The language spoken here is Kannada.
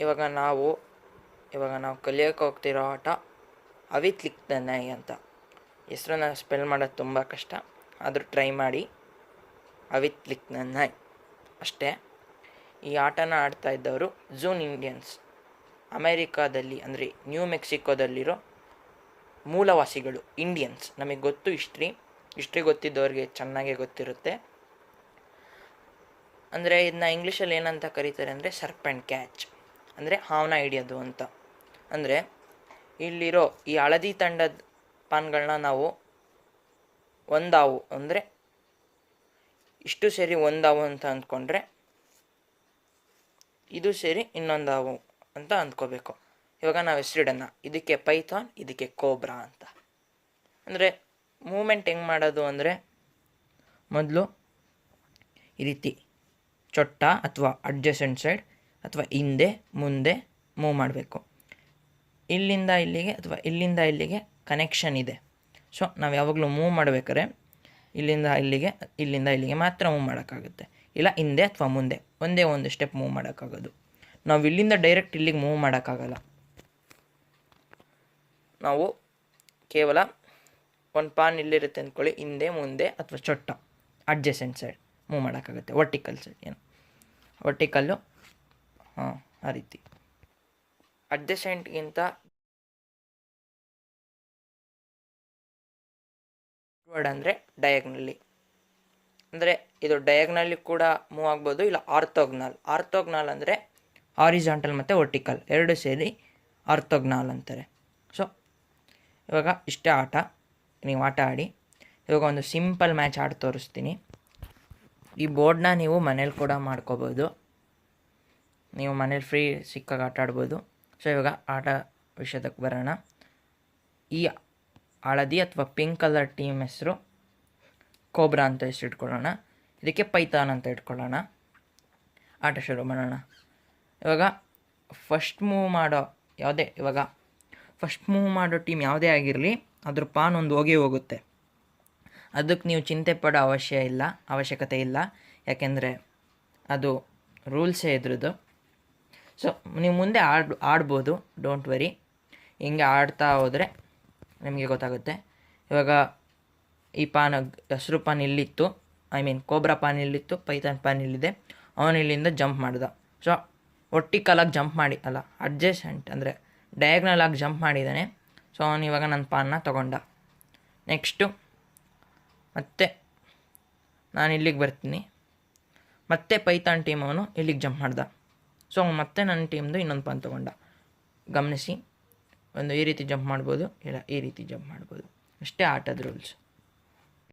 ಇವಾಗ ನಾವು ಇವಾಗ ನಾವು ಕಲಿಯೋಕೆ ಹೋಗ್ತಿರೋ ಆಟ ಅವಿತ್ಲಿಕ್ ದ ನಾಯಿ ಅಂತ ಹೆಸ್ರನ್ನ ಸ್ಪೆಲ್ ಮಾಡೋದು ತುಂಬ ಕಷ್ಟ. ಆದರೂ ಟ್ರೈ ಮಾಡಿ. ಅವಿತ್ಲಿಕ್ ದ ನಾಯ್ ಅಷ್ಟೇ. ಈ ಆಟನ ಆಡ್ತಾ ಇದ್ದವರು ಝೂನ್ ಇಂಡಿಯನ್ಸ್. ಅಮೇರಿಕಾದಲ್ಲಿ, ಅಂದರೆ ನ್ಯೂ ಮೆಕ್ಸಿಕೋದಲ್ಲಿರೋ ಮೂಲವಾಸಿಗಳು, ಇಂಡಿಯನ್ಸ್. ನಮಗೆ ಗೊತ್ತು ಹಿಸ್ಟ್ರಿ. ಹಿಸ್ಟ್ರಿ ಗೊತ್ತಿದ್ದವ್ರಿಗೆ ಚೆನ್ನಾಗೇ ಗೊತ್ತಿರುತ್ತೆ. ಅಂದರೆ ಇದನ್ನ ಇಂಗ್ಲೀಷಲ್ಲಿ ಏನಂತ ಕರೀತಾರೆ ಅಂದರೆ ಸರ್ಪ್ ಆ್ಯಂಡ್ ಕ್ಯಾಚ್ ಅಂದರೆ ಹಾವನ ಹಿಡಿಯೋದು ಅಂತ. ಅಂದರೆ ಇಲ್ಲಿರೋ ಈ ಹಳದಿ ತಂಡದ ಪಾನ್ಗಳನ್ನ ನಾವು ಒಂದಾವು ಅಂದರೆ ಇಷ್ಟು ಸೇರಿ ಒಂದಾವು ಅಂತ ಅಂದ್ಕೊಂಡ್ರೆ ಇದು ಸೇರಿ ಇನ್ನೊಂದಾವು ಅಂತ ಅಂದ್ಕೋಬೇಕು. ಇವಾಗ ನಾವು ಹೆಸರಿಡೋಣ. ಇದಕ್ಕೆ ಪೈಥಾನ್, ಇದಕ್ಕೆ ಕೋಬ್ರಾ ಅಂತ. ಅಂದರೆ ಮೂಮೆಂಟ್ ಹೆಂಗೆ ಮಾಡೋದು ಅಂದರೆ ಮೊದಲು ಈ ರೀತಿ. ಚೊಟ್ಟ ಅಥವಾ ಅಡ್ಜಸೆಂಟ್ ಸೈಡ್ ಅಥವಾ ಹಿಂದೆ, ಮುಂದೆ ಮೂವ್ ಮಾಡಬೇಕು. ಇಲ್ಲಿಂದ ಇಲ್ಲಿಗೆ ಅಥವಾ ಇಲ್ಲಿಂದ ಇಲ್ಲಿಗೆ ಕನೆಕ್ಷನ್ ಇದೆ. ಸೊ ನಾವು ಯಾವಾಗಲೂ ಮೂವ್ ಮಾಡಬೇಕಾದ್ರೆ ಇಲ್ಲಿಂದ ಇಲ್ಲಿಗೆ ಇಲ್ಲಿಂದ ಇಲ್ಲಿಗೆ ಮಾತ್ರ ಮೂವ್ ಮಾಡೋಕ್ಕಾಗುತ್ತೆ. ಇಲ್ಲ, ಹಿಂದೆ ಅಥವಾ ಮುಂದೆ, ಒಂದೇ ಒಂದು ಸ್ಟೆಪ್ ಮೂವ್ ಮಾಡೋಕ್ಕಾಗೋದು. ನಾವು ಇಲ್ಲಿಂದ ಡೈರೆಕ್ಟ್ ಇಲ್ಲಿಗೆ ಮೂವ್ ಮಾಡೋಕ್ಕಾಗಲ್ಲ. ನಾವು ಕೇವಲ ಒಂದು ಪಾನ್ ಇಲ್ಲಿರುತ್ತೆ ಅಂದ್ಕೊಳ್ಳಿ ಹಿಂದೆ, ಮುಂದೆ ಅಥವಾ ಚೊಟ್ಟ ಅಡ್ಜಸೆಂಟ್ ಸೈಡ್ ಮೂವ್ ಮಾಡೋಕ್ಕಾಗುತ್ತೆ. ವರ್ಟಿಕಲ್ ಸೈಡ್ ಏನು? ವರ್ಟಿಕಲ್ಲು ಹಾಂ, ಆ ರೀತಿ. ಅಡ್ಜಸೆಂಟ್ಗಿಂತ ವರ್ಡ್ ಅಂದರೆ ಡಯಾಗ್ನಲ್ಲಿ ಅಂದರೆ ಇದು ಡಯಾಗ್ನಲ್ಲಿ ಕೂಡ ಮೂವ್ ಆಗ್ಬೋದು, ಇಲ್ಲ ಆರ್ಥೋಗ್ನಾಲ್ ಆರ್ಥೋಗ್ನಾಲ್ ಅಂದರೆ ಆರಿಜಾಂಟಲ್ ಮತ್ತು ವರ್ಟಿಕಲ್ ಎರಡು ಸೇರಿ ಆರ್ಥೋಗ್ನಾಲ್ ಅಂತಾರೆ. ಸೊ ಇವಾಗ ಇಷ್ಟೇ ಆಟ. ನೀವು ಆಟ ಆಡಿ. ಇವಾಗ ಒಂದು ಸಿಂಪಲ್ ಮ್ಯಾಚ್ ಆಡಿ ತೋರಿಸ್ತೀನಿ. ಈ ಬೋರ್ಡ್ನ ನೀವು ಮನೇಲಿ ಕೂಡ ಮಾಡ್ಕೋಬೋದು. ನೀವು ಮನೇಲಿ ಫ್ರೀ ಸಿಕ್ಕಾಗ ಆಟ ಆಡ್ಬೋದು. ಸೊ ಇವಾಗ ಆಟ ವಿಷಯದಕ್ಕೆ ಬರೋಣ. ಈ ಹಳದಿ ಅಥವಾ ಪಿಂಕ್ ಕಲರ್ ಟೀಮ್ ಹೆಸರು ಕೋಬ್ರಾ ಅಂತ ಹೆಸರು ಇಟ್ಕೊಳ್ಳೋಣ. ಇದಕ್ಕೆ ಪೈತಾನ್ ಅಂತ ಇಟ್ಕೊಳ್ಳೋಣ. ಆಟ ಶುರು ಮಾಡೋಣ. ಇವಾಗ ಫಸ್ಟ್ ಮೂವ್ ಮಾಡೋ ಯಾವುದೇ, ಇವಾಗ ಫಸ್ಟ್ ಮೂವ್ ಮಾಡೋ ಟೀಮ್ ಯಾವುದೇ ಆಗಿರಲಿ, ಅದ್ರ ಪಾನ್ ಒಂದು ಹೋಗಿ ಹೋಗುತ್ತೆ. ಅದಕ್ಕೆ ನೀವು ಚಿಂತೆ ಪಡೋ ಅವಶ್ಯ ಇಲ್ಲ, ಅವಶ್ಯಕತೆ ಇಲ್ಲ. ಯಾಕೆಂದರೆ ಅದು ರೂಲ್ಸೇ ಇದ್ರದ್ದು. ಸೊ ನೀವು ಮುಂದೆ ಆಡ್, ಆಡ್ಬೋದು. ಡೋಂಟ್ ವರಿ ಹಿಂಗೆ ಆಡ್ತಾ ಹೋದರೆ ನಿಮಗೆ ಗೊತ್ತಾಗುತ್ತೆ. ಇವಾಗ ಈ ಪಾನ್ ಹಸಿರು ಪಾನ್ ಇಲ್ಲಿತ್ತು. ಐ ಮೀನ್ ಕೋಬ್ರಾ ಪಾನ್ ಇಲ್ಲಿತ್ತು, ಪೈಥಾನ್ ಪಾನ್ ಇಲ್ಲಿದೆ. ಅವನು ಇಲ್ಲಿಂದ ಜಂಪ್ ಮಾಡಿದ. ಸೊ ಒಟ್ಟಿಕಲಾಗಿ ಜಂಪ್ ಮಾಡಿ, ಅಲ್ಲ ಅಡ್ಜಸೆಂಟ್ ಅಂದರೆ ಡಯಾಗ್ನಲಾಗಿ ಜಂಪ್ ಮಾಡಿದ್ದಾನೆ ಸೊ ಅವನು ಇವಾಗ ನನ್ನ ಪಾನ್ನ ತೊಗೊಂಡ. ನೆಕ್ಸ್ಟು ಮತ್ತೆ ನಾನು ಇಲ್ಲಿಗೆ ಬರ್ತೀನಿ. ಮತ್ತೆ ಪೈಥಾನ್ ಟೀಮ್ ಅವನು ಇಲ್ಲಿಗೆ ಜಂಪ್ ಮಾಡ್ದ. ಸೊ ಮತ್ತೆ ನನ್ನ ಟೀಮ್ದು ಇನ್ನೊಂದು ಪಾನ್ ತೊಗೊಂಡ. ಗಮನಿಸಿ. ಒಂದು ಈ ರೀತಿ ಜಂಪ್ ಮಾಡ್ಬೋದು, ಇಲ್ಲ ಈ ರೀತಿ ಜಂಪ್ ಮಾಡ್ಬೋದು. ಅಷ್ಟೇ ಆಟದ ರೂಲ್ಸ್